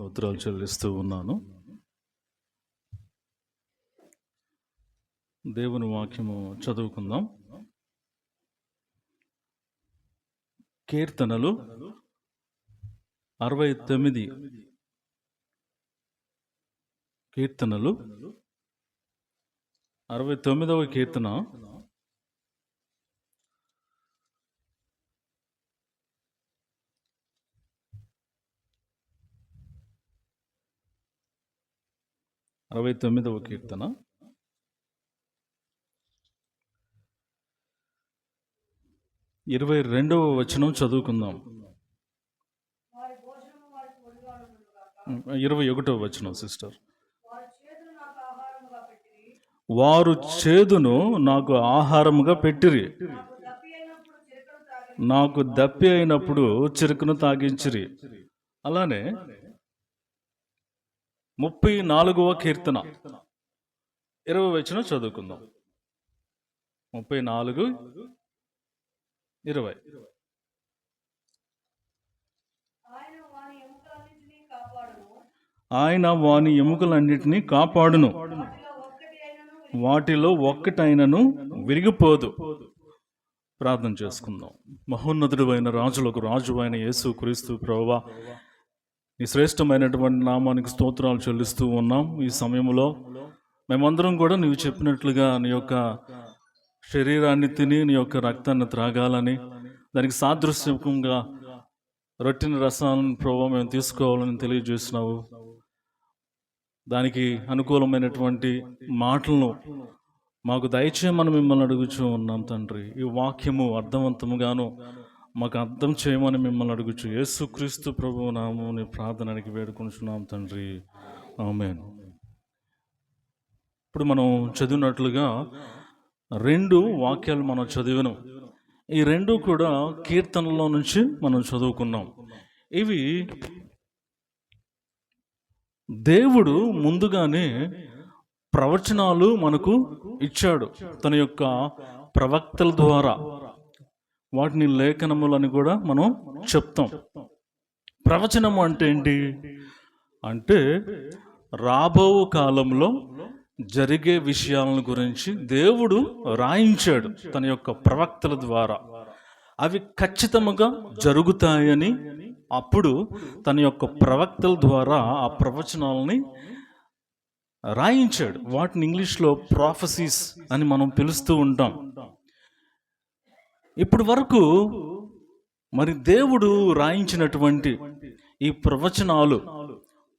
స్తోత్రాలు చెల్లిస్తూ ఉన్నాను. దేవుని వాక్యము చదువుకుందాం. కీర్తనలు అరవై తొమ్మిది. కీర్తనలు అరవై తొమ్మిదవ కీర్తన. అరవై తొమ్మిదవ కీర్తన. ఇరవై రెండవ వచనం చదువుకుందాం. ఇరవై ఒకటవ వచనం సిస్టర్. వారు చేదును నాకు ఆహారముగా పెట్టిరి. నాకు దప్పి అయినప్పుడు చిరుకును తాగించిరి. అలానే ముప్పై నాలుగవ కీర్తన. ఇరవై వచ్చిన చదువుకుందాం. ముప్పై నాలుగు ఇరవై. ఆయన వాని ఎముకలన్నిటినీ కాపాడును. వాటిలో ఒక్కటైనను విరిగిపోదు. ప్రార్థన చేసుకుందాం. మహోన్నతుడు అయిన రాజులకు రాజు అయిన యేసు క్రీస్తు ప్రభా ఈ శ్రేష్టమైనటువంటి నామానికి స్తోత్రాలు చెల్లిస్తూ ఉన్నాం ఈ సమయంలో. మేమందరం కూడా నీవు చెప్పినట్లుగా నీ యొక్క శరీరాన్ని తిని నీ యొక్క రక్తాన్ని త్రాగాలని దానికి సాదృశ్యంగా రొట్టిన రసాలను ప్రభావ మేము తీసుకోవాలని తెలియజేసినావు. దానికి అనుకూలమైనటువంటి మాటలను మాకు దయచేయమని మిమ్మల్ని అడుగుచూ ఉన్నాం తండ్రి. ఈ వాక్యము అర్థవంతముగాను మాకు అర్థం చేయమని మిమ్మల్ని అడుగుచు. యేసుక్రీస్తు ప్రభు నామని ప్రార్థనకి వేడుకుంటున్నాం తండ్రి. ఆమెను. ఇప్పుడు మనం చదివినట్లుగా రెండు వాక్యాలు మనం చదివినాం. ఈ రెండు కూడా కీర్తనలో నుంచి మనం చదువుకున్నాం. ఇవి దేవుడు ముందుగానే ప్రవచనాలు మనకు ఇచ్చాడు. తన యొక్క ప్రవక్తల ద్వారా. వాటిని లేఖనములని కూడా మనం చెప్తాం. ప్రవచనము అంటే ఏంటి? అంటే రాబో కాలంలో జరిగే విషయాలను గురించి దేవుడు రాయించాడు తన యొక్క ప్రవక్తల ద్వారా. అవి ఖచ్చితముగా జరుగుతాయని అప్పుడు తన యొక్క ప్రవక్తల ద్వారా ఆ ప్రవచనాలని రాయించాడు. వాటిని ఇంగ్లీష్లో ప్రాఫసీస్ అని మనం పిలుస్తూ ఉంటాం. ఇప్పటి వరకు మరి దేవుడు రాయించినటువంటి ఈ ప్రవచనాలు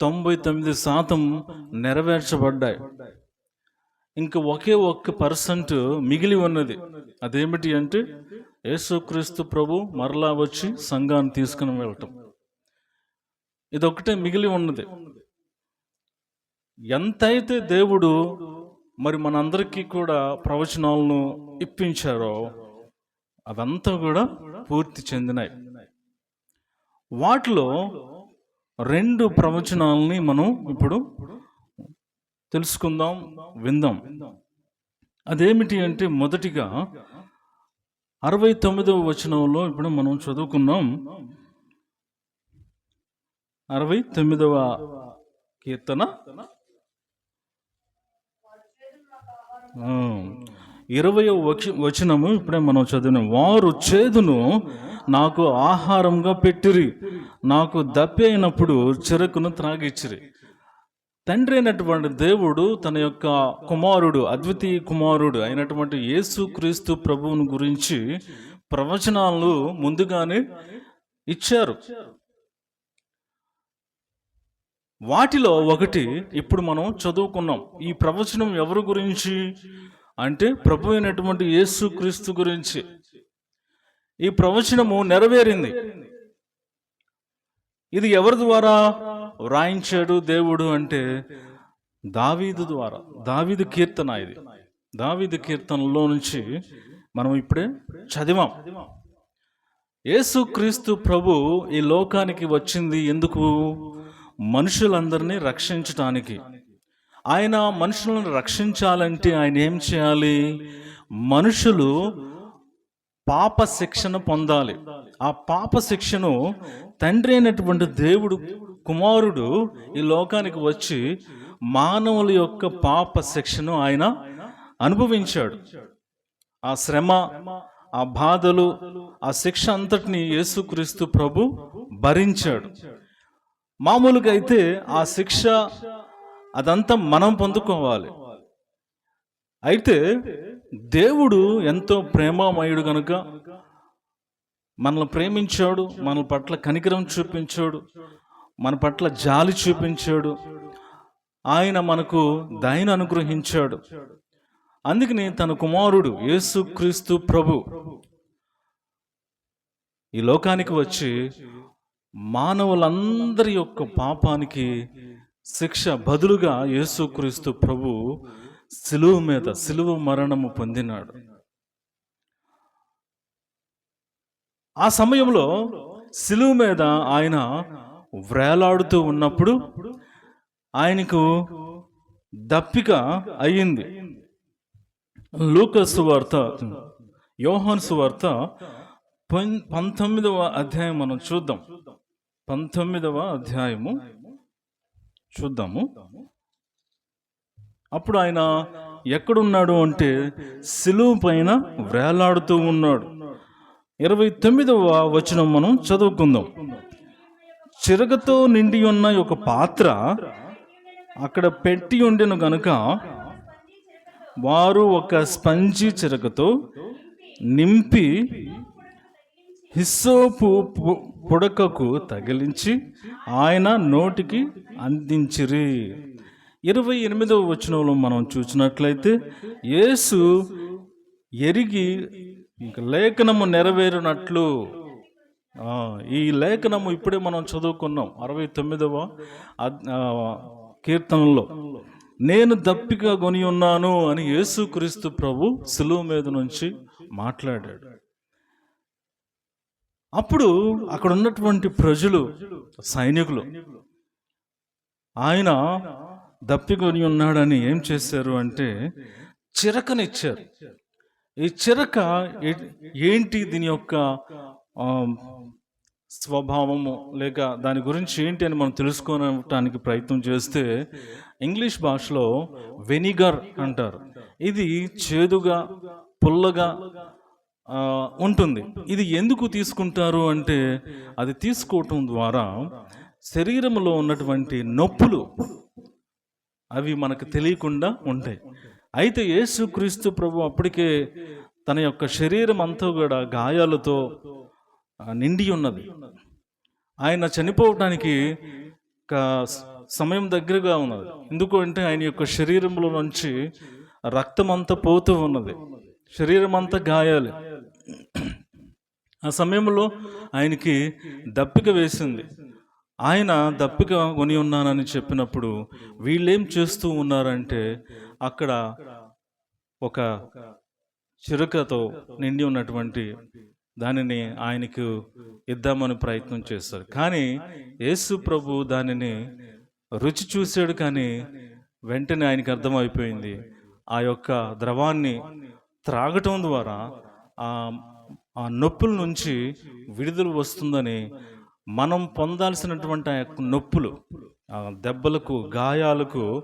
తొంభై తొమ్మిది శాతం నెరవేర్చబడ్డాయి. ఇంకా ఒకే ఒక్క పర్సెంట్ మిగిలి ఉన్నది. అదేమిటి అంటే యేసుక్రీస్తు ప్రభు మరలా వచ్చి సంఘాన్ని తీసుకుని వెళ్ళటం. ఇదొకటే మిగిలి ఉన్నది. ఎంతైతే దేవుడు మరి మనందరికీ కూడా ప్రవచనాలను ఇప్పించారో అవంతా కూడా పూర్తి చెందినాయి. వాటిలో రెండు ప్రవచనాలని మనం ఇప్పుడు తెలుసుకుందాం విందాం. అదేమిటి అంటే మొదటిగా అరవై తొమ్మిదవ వచనంలో ఇప్పుడు మనం చదువుకున్నాం. అరవై తొమ్మిదవ కీర్తన ఇరవై వచనము ఇప్పుడే మనం చదివిన వారు చేదును నాకు ఆహారంగా పెట్టిరి నాకు దప్పి అయినప్పుడు చెరుకును త్రాగిచ్చిరి. తండ్రి అయినటువంటి దేవుడు తన యొక్క కుమారుడు అద్వితీయ కుమారుడు అయినటువంటి యేసు క్రీస్తు ప్రభువుని గురించి ప్రవచనాలు ముందుగానే ఇచ్చారు. వాటిలో ఒకటి ఇప్పుడు మనం చదువుకున్నాం. ఈ ప్రవచనం ఎవరి గురించి? అంటే ప్రభు అయినటువంటి యేసు క్రీస్తు గురించి. ఈ ప్రవచనము నెరవేరింది. ఇది ఎవరి ద్వారా? వ్రాయించాడు దేవుడు అంటే దావీదు ద్వారా. దావీదు కీర్తన ఇది. దావీదు కీర్తనలో నుంచి మనం ఇప్పుడే చదివాం. యేసుక్రీస్తు ప్రభు ఈ లోకానికి వచ్చింది ఎందుకు? మనుషులందరినీ రక్షించటానికి. ఆయన మనుషులను రక్షించాలంటే ఆయన ఏం చేయాలి? మనుషులు పాప శిక్షణ పొందాలి. ఆ పాప శిక్షను తండ్రి అయినటువంటి దేవుడు కుమారుడు ఈ లోకానికి వచ్చి మానవుల యొక్క పాప శిక్షను ఆయన అనుభవించాడు. ఆ శ్రమ ఆ బాధలు ఆ శిక్ష అంతటిని యేసుక్రీస్తు ప్రభు భరించాడు. మామూలుగా అయితే ఆ శిక్ష అదంతా మనం పొందుకోవాలి. అయితే దేవుడు ఎంతో ప్రేమమయుడు కనుక మనల్ని ప్రేమించాడు మన పట్ల కనికరం చూపించాడు మన పట్ల జాలి చూపించాడు ఆయన మనకు దయను అనుగ్రహించాడు. అందుకని తన కుమారుడు యేసుక్రీస్తు ప్రభు ఈ లోకానికి వచ్చి మానవులందరి యొక్క పాపానికి శిక్ష బదులుగా యేసుక్రీస్తు ప్రభు సిలువ మీద సిలువ మరణము పొందినాడు. ఆ సమయంలో సిలువ మీద ఆయన వ్రేలాడుతూ ఉన్నప్పుడు ఆయనకు దప్పిక అయ్యింది. లూకస్ వార్త యోహాన్స్ వార్త పం- పంతొమ్మిదవ అధ్యాయం మనం చూద్దాం. పంతొమ్మిదవ అధ్యాయము చూద్దాము. అప్పుడు ఆయన ఎక్కడున్నాడు అంటే సిలువు పైన వేలాడుతూ ఉన్నాడు. ఇరవై తొమ్మిదవ వచనం మనం చదువుకుందాం. చిరగతో నిండి ఉన్న ఒక పాత్ర అక్కడ పెట్టి ఉండెను గనుక వారు ఒక స్పంజి చిరకతో నింపి హిస్సోపు పుడకకు తగిలించి ఆయన నోటికి అందించిరి. ఇరవై ఎనిమిదవ వచనంలో మనం చూసినట్లయితే యేసు ఎరిగి లేఖనము నెరవేరినట్లు. ఈ లేఖనము ఇప్పుడే మనం చదువుకున్నాం అరవై తొమ్మిదవ కీర్తనలో. నేను దప్పిక కొని ఉన్నాను అని యేసుక్రీస్తు ప్రభు సులువు మీద నుంచి మాట్లాడాడు. అప్పుడు అక్కడ ఉన్నటువంటి ప్రజలు సైనికులు ఆయన దప్పికొని ఉన్నాడని ఏం చేశారు అంటే చిరకనిచ్చారు. ఈ చిరక ఏంటి దీని యొక్క స్వభావము లేక దాని గురించి ఏంటి అని మనం తెలుసుకోవటానికి ప్రయత్నం చేస్తే ఇంగ్లీష్ భాషలో వెనిగర్ అంటారు. ఇది చేదుగా పుల్లగా ఉంటుంది. ఇది ఎందుకు తీసుకుంటారు అంటే అది తీసుకోవటం ద్వారా శరీరంలో ఉన్నటువంటి నొప్పులు అవి మనకు తెలియకుండా ఉంటాయి. అయితే యేసుక్రీస్తు ప్రభు అప్పటికే తన యొక్క శరీరం అంతా కూడా గాయాలతో నిండి ఉన్నది. ఆయన చనిపోవటానికి సమయం దగ్గరగా ఉన్నది. ఎందుకు అంటే ఆయన యొక్క శరీరంలో నుంచి రక్తం అంతా పోతూ ఉన్నది. శరీరం అంతా గాయాలి. ఆ సమయంలో ఆయనకి దప్పిక వేసింది. ఆయన దప్పిక కొని ఉన్నానని చెప్పినప్పుడు వీళ్ళేం చేస్తూ ఉన్నారంటే అక్కడ ఒక చిరుకతో నిండి ఉన్నటువంటి దానిని ఆయనకు ఇద్దామని ప్రయత్నం చేస్తారు కానీ యేసు ప్రభు దానిని రుచి చూశాడు కానీ వెంటనే ఆయనకి అర్థమైపోయింది. ఆ యొక్క ద్రవాన్ని త్రాగటం ద్వారా ఆ నొప్పుల నుంచి విడుదల వస్తుందని మనం పొందాల్సినటువంటి ఆ యొక్క నొప్పులు ఆ దెబ్బలకు గాయాలకు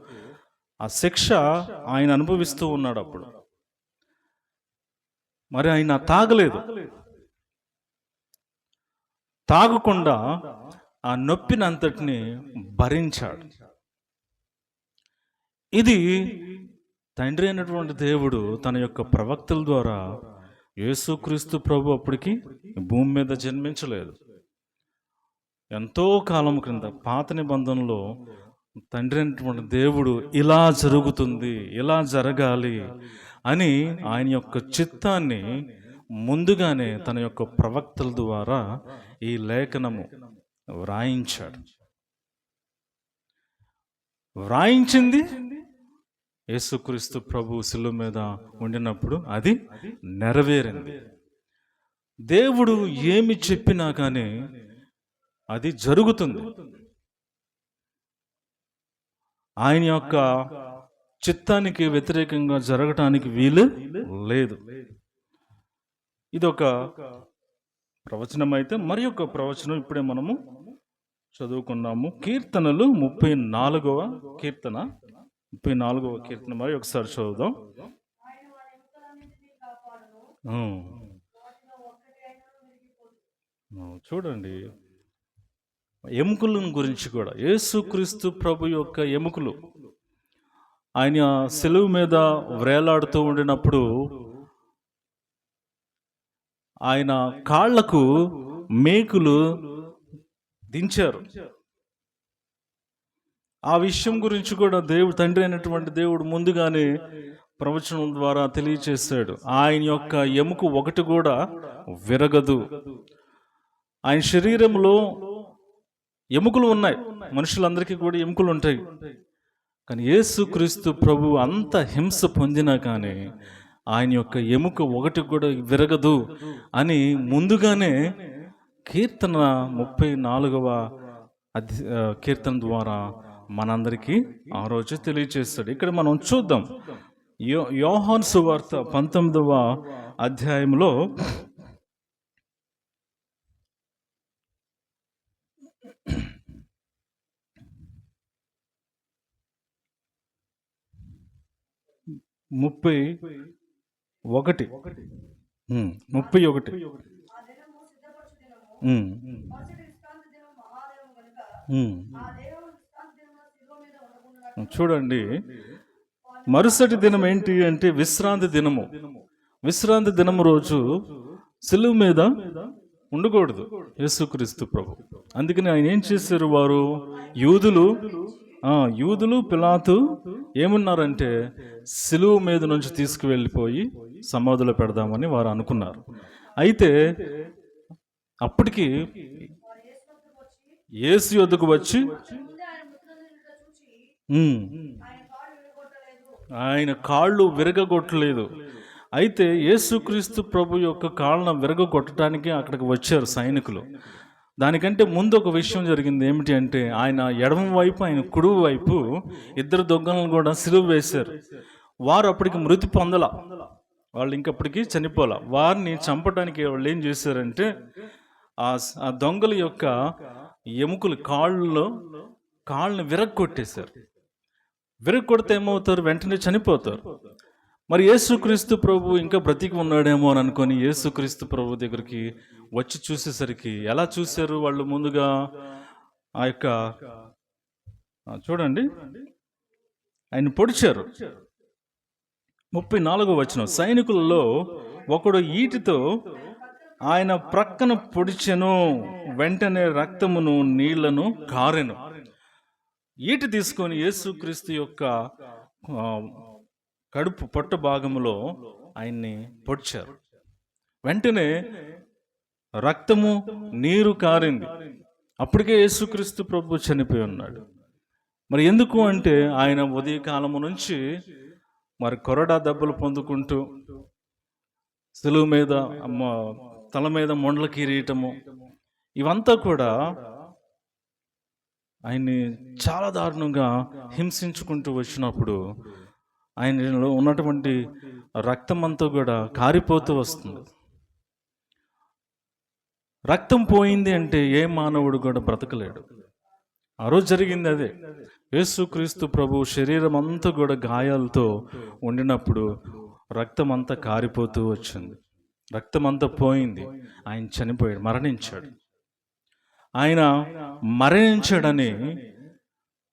ఆ శిక్ష ఆయన అనుభవిస్తూ ఉన్నాడు అప్పుడు. మరి ఆయన తాగలేదు. తాగకుండా ఆ నొప్పినంతటిని భరించాడు. ఇది తండ్రి అయినటువంటి దేవుడు తన యొక్క ప్రవక్తల ద్వారా యేసుక్రీస్తు ప్రభు అప్పటికి భూమి మీద జన్మించలేదు. ఎంతో కాలం క్రింద పాత నిబంధనలో తండ్రి అయినటువంటి దేవుడు ఇలా జరుగుతుంది ఇలా జరగాలి అని ఆయన యొక్క చిత్తాన్ని ముందుగానే తన యొక్క ప్రవక్తల ద్వారా ఈ లేఖనము వ్రాయించాడు. వ్రాయించింది యేసుక్రీస్తు ప్రభు శిలువ మీద ఉండినప్పుడు అది నెరవేరింది. దేవుడు ఏమి చెప్పినా కానీ అది జరుగుతుంది. ఆయన యొక్క చిత్తానికి వ్యతిరేకంగా జరగటానికి వీలు లేదు. ఇది ఒక ప్రవచనం అయితే మరి ఒక ప్రవచనం ఇప్పుడే మనము చదువుకున్నాము. కీర్తనలు ముప్పై నాలుగవ కీర్తన. ముప్పై నాలుగవ కీర్తన మరి ఒకసారి చదువుదాం. చూడండి. ఎముకలను గురించి కూడా. యేసుక్రీస్తు ప్రభు యొక్క ఎముకలు. ఆయన సెలవు మీద వ్రేలాడుతూ ఉండినప్పుడు ఆయన కాళ్ళకు మేకులు దించారు. ఆ విషయం గురించి కూడా దేవుడు తండ్రి అయినటువంటి దేవుడు ముందుగానే ప్రవచనం ద్వారా తెలియచేశాడు. ఆయన యొక్క ఎముక ఒకటి కూడా విరగదు. ఆయన శరీరంలో ఎముకలు ఉన్నాయి. మనుషులందరికీ కూడా ఎముకలు ఉంటాయి. కానీ యేసుక్రీస్తు ప్రభు అంత హింస పొందినా కానీ ఆయన యొక్క ఎముక ఒకటి కూడా విరగదు అని ముందుగానే కీర్తన ముప్పై నాలుగవ అధి కీర్తన ద్వారా మనందరికీ ఆ రోజు తెలియచేస్తాడు. ఇక్కడ మనం చూద్దాం. యో యోహాన్ సువార్త పంతొమ్మిదవ అధ్యాయంలో ముప్పై ఒకటి. ముప్పై ఒకటి. ఉమ్. చూడండి. మరుసటి దినం ఏంటి అంటే విశ్రాంతి దినము. విశ్రాంతి దినం రోజు సిలువు మీద ఉండకూడదు. యేసుక్రీస్తు ప్రభు. అందుకని ఆయన ఏం చేశారు వారు? యూదులు యూదులు పిలాతు ఏమన్నారంటే సిలువు మీద నుంచి తీసుకువెళ్ళిపోయి సమాధులు పెడదామని వారు అనుకున్నారు. అయితే అప్పటికి ఏసు యొద్దకు వచ్చి ఆయన కాళ్ళు విరగగొట్టలేదు. అయితే యేసుక్రీస్తు ప్రభు యొక్క కాళ్ళను విరగొట్టడానికి అక్కడికి వచ్చారు సైనికులు. దానికంటే ముందు ఒక విషయం జరిగింది ఏమిటి అంటే ఆయన ఎడమ వైపు ఆయన కుడువు వైపు ఇద్దరు దొంగలను కూడా సిలువ వేశారు. వారు అప్పటికి మృతి పొందల. వాళ్ళు ఇంకప్పటికి చనిపోల. వారిని చంపడానికి వాళ్ళు ఏం చేశారంటే ఆ ఆ దొంగల యొక్క ఎముకలు కాళ్ళలో కాళ్ళని విరగొట్టేశారు. విరగొడితే ఏమవుతారు వెంటనే చనిపోతారు. మరి యేసుక్రీస్తు ప్రభు ఇంకా బ్రతికి ఉన్నాడేమో అని అనుకొని యేసుక్రీస్తు ప్రభు దగ్గరికి వచ్చి చూసేసరికి ఎలా చూశారు వాళ్ళు ముందుగా? ఆ యొక్క చూడండి. ఆయన పొడిచారు. ముప్పై నాలుగో వచ్చిన సైనికులలో ఒకడు ఈటితో ఆయన ప్రక్కన పొడిచెను వెంటనే రక్తమును నీళ్ళను కారెను. ఈటి తీసుకొని యేసుక్రీస్తు యొక్క కడుపు పొట్ట భాగంలో ఆయన్ని పొడిచారు. వెంటనే రక్తము నీరు కారింది. అప్పటికే యేసుక్రీస్తు ప్రభు చనిపోయి ఉన్నాడు. మరి ఎందుకు అంటే ఆయన ఉదయకాలము నుంచి మరి కొరడా దెబ్బలు పొందుకుంటూ సెలువు మీద తల మీద మొండల కిరీటము ఇవంతా కూడా ఆయన్ని చాలా దారుణంగా హింసించుకుంటూ వచ్చినప్పుడు ఆయనలో ఉన్నటువంటి రక్తం అంతా కూడా కారిపోతూ వస్తుంది. రక్తం పోయింది అంటే ఏ మానవుడు కూడా బ్రతకలేడు. ఆ రోజు జరిగింది అదే. యేసుక్రీస్తు ప్రభు శరీరం అంతా కూడా గాయాలతో ఉండినప్పుడు రక్తం అంతా కారిపోతూ వచ్చింది. రక్తం అంతా పోయింది. ఆయన చనిపోయాడు మరణించాడు. ఆయన మరణించాడని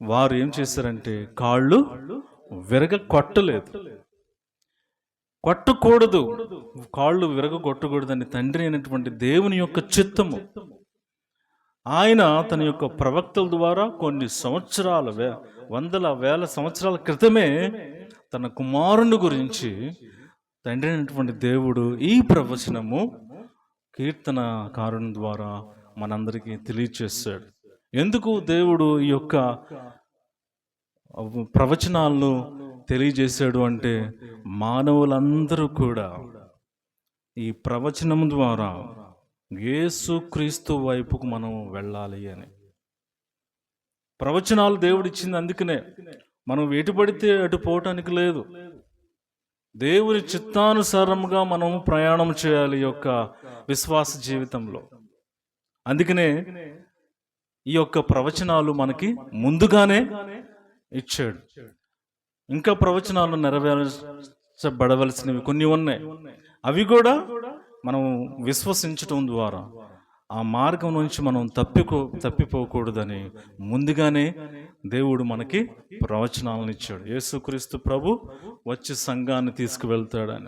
వారు ఏం చేశారంటే కాళ్ళు విరగ కొట్టలేదు. కొట్టకూడదు. కాళ్ళు విరగ కొట్టకూడదని తండ్రి అయినటువంటి దేవుని యొక్క చిత్తము. ఆయన తన యొక్క ప్రవక్తల ద్వారా కొన్ని సంవత్సరాల వే వందల వేల సంవత్సరాల క్రితమే తన కుమారుని గురించి తండ్రి అయినటువంటి దేవుడు ఈ ప్రవచనము కీర్తనకారుని ద్వారా మనందరికీ తెలియచేశాడు. ఎందుకు దేవుడు ఈ యొక్క ప్రవచనాలను తెలియజేశాడు అంటే మానవులందరూ కూడా ఈ ప్రవచనం ద్వారా యేసుక్రీస్తు వైపుకు మనం వెళ్ళాలి అని. ప్రవచనాలు దేవుడు ఇచ్చింది అందుకనే. మనం ఎటు పడితే అటు పోవటానికి లేదు. దేవుని చిత్తానుసారంగా మనం ప్రయాణం చేయాలి ఈ యొక్క విశ్వాస జీవితంలో. అందుకనే ఈ యొక్క ప్రవచనాలు మనకి ముందుగానే ఇచ్చాడు. ఇంకా ప్రవచనాలు నెరవేర్చబడవలసినవి కొన్ని ఉన్నాయి. అవి కూడా మనం విశ్వసించటం ద్వారా ఆ మార్గం నుంచి మనం తప్పికో తప్పిపోకూడదని ముందుగానే దేవుడు మనకి ప్రవచనాలను ఇచ్చాడు. యేసుక్రీస్తు ప్రభు వచ్చి సంఘాన్ని తీసుకువెళ్తాడని.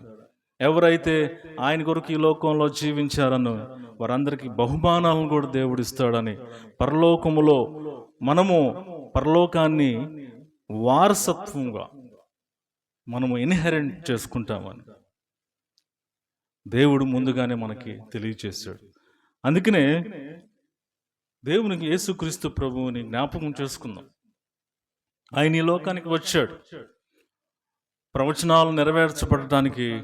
ఎవరైతే ఆయన కొరకు ఈ లోకంలో జీవించారనో వారందరికీ బహుమానాలను కూడా దేవుడు ఇస్తాడని పరలోకములో మనము పరలోకాన్ని వారసత్వంగా మనము ఇన్హెరెంట్ చేసుకుంటామని దేవుడు ముందుగానే మనకి తెలియచేశాడు. అందుకనే దేవునికి యేసుక్రీస్తు ప్రభువుని జ్ఞాపకం చేసుకుందాం. ఆయన ఈ లోకానికి వచ్చాడు. ప్రవచనాలు నెరవేర్చబడటానికి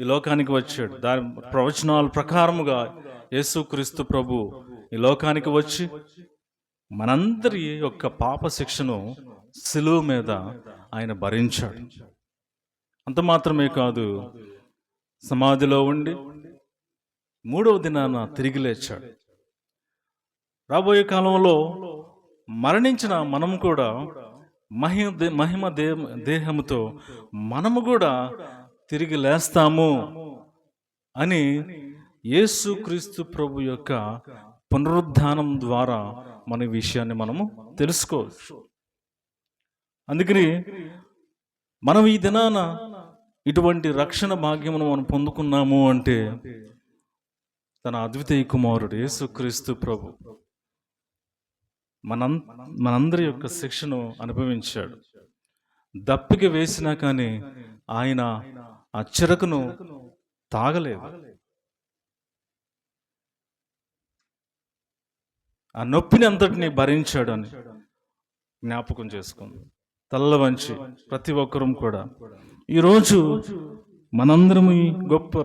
ఈ లోకానికి వచ్చాడు. దాని ప్రవచనాల ప్రకారముగా యేసుక్రీస్తు ప్రభు ఈ లోకానికి వచ్చి మనందరి యొక్క పాప శిక్షను సిలువు మీద ఆయన భరించాడు. అంత మాత్రమే కాదు సమాధిలో ఉండి మూడవ దినాన తిరిగి లేచాడు. రాబోయే కాలంలో మరణించిన మనం కూడా మహిమ దే- మహిమ దే దేహముతో మనము కూడా తిరిగి లేస్తాము అని యేసుక్రీస్తు ప్రభు యొక్క పునరుద్ధానం ద్వారా మన విషయాన్ని మనము తెలుసుకోవచ్చు. అందుకని మనం ఈ దినాన ఇటువంటి రక్షణ భాగ్యమును మనం పొందుకున్నాము అంటే తన అద్వితీయ కుమారుడు యేసుక్రీస్తు ప్రభు మన మనందరి యొక్క శిక్షను అనుభవించాడు. దప్పిక వేసినా కానీ ఆయన ఆ చిరకును తాగలేదు. ఆ నొప్పిని అంతటిని భరించాడు అని జ్ఞాపకం చేసుకుంది. తల్ల వంచి ప్రతి ఒక్కరూ కూడా. ఈరోజు మనందరం ఈ గొప్ప